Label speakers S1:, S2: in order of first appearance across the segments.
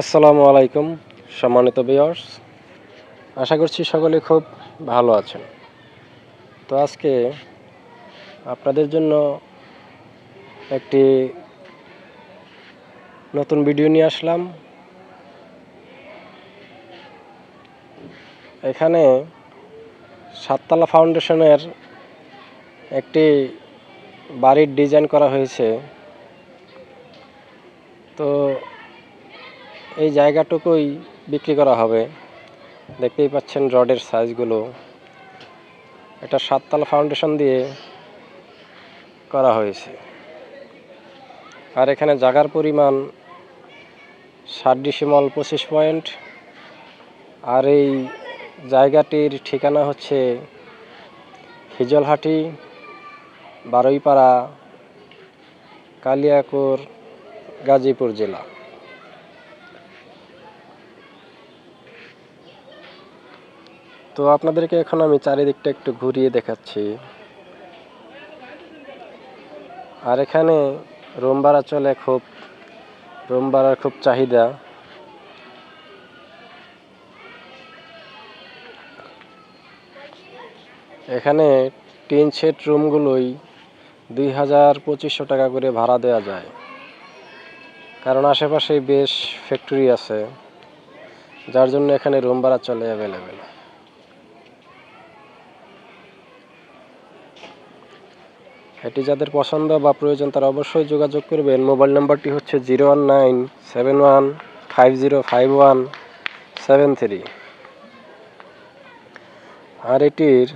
S1: আসসালামু আলাইকুম, সম্মানিত বিয়ার্স আশা করছি সকলে খুব ভালো আছেন। তো আজকে আপনাদের জন্য একটি নতুন ভিডিও নিয়ে আসলাম। এখানে সাততলা ফাউন্ডেশনের একটি বাড়ির ডিজাইন করা হয়েছে। তো এই জায়গাটুকুই বিক্রি করা হবে। দেখতেই পাচ্ছেন রডের সাইজগুলো। এটা সাততাল ফাউন্ডেশন দিয়ে করা হয়েছে। আর এখানে জাগার পরিমাণ ষাট ডিসিমল পঁচিশ পয়েন্ট। আর এই জায়গাটির ঠিকানা হচ্ছে হিজলহাটি, বারুইপাড়া, কালিয়াকুর, গাজীপুর জেলা। তো আপনাদেরকে এখন আমি চারিদিকটা একটু ঘুরিয়ে দেখাচ্ছি। আর এখানে রুম ভাড়া চলে খুব, রুম ভাড়ার খুব চাহিদা। এখানে টিন সেট রুমগুলোই দুই হাজার পঁচিশশো টাকা করে ভাড়া দেওয়া যায়। কারণ আশেপাশে বেশ ফ্যাক্টরি আছে, যার জন্য এখানে রুম ভাড়া চলে অ্যাভেলেবেল এটি যাদের পছন্দ বা প্রয়োজন তারা অবশ্যই যোগাযোগ করবেন। মোবাইল নাম্বারটি হচ্ছে zero one nine seven one five zero five one seven three. আর এটির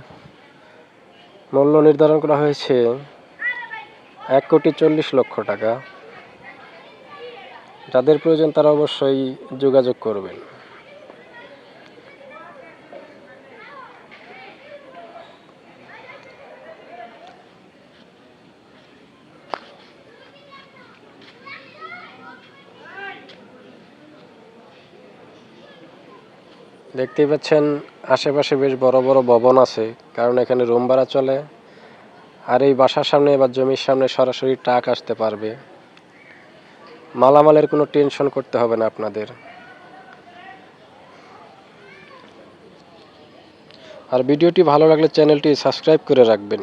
S1: মূল্য নির্ধারণ করা হয়েছে এক কোটি চল্লিশ লক্ষ টাকা। যাদের প্রয়োজন তারা অবশ্যই যোগাযোগ করবেন। দেখতেই পাচ্ছেন, আশেপাশে বেশ বড় বড় ভবন আছে, কারণ এখানে রুম ভাড়া চলে। আর এই বাসার সামনে বা জমির সামনে সরাসরি ট্রাক আসতে পারবে। মালামালের কোনো টেনশন করতে হবে না আপনাদের। আর ভিডিওটি ভালো লাগলে চ্যানেলটি সাবস্ক্রাইব করে রাখবেন।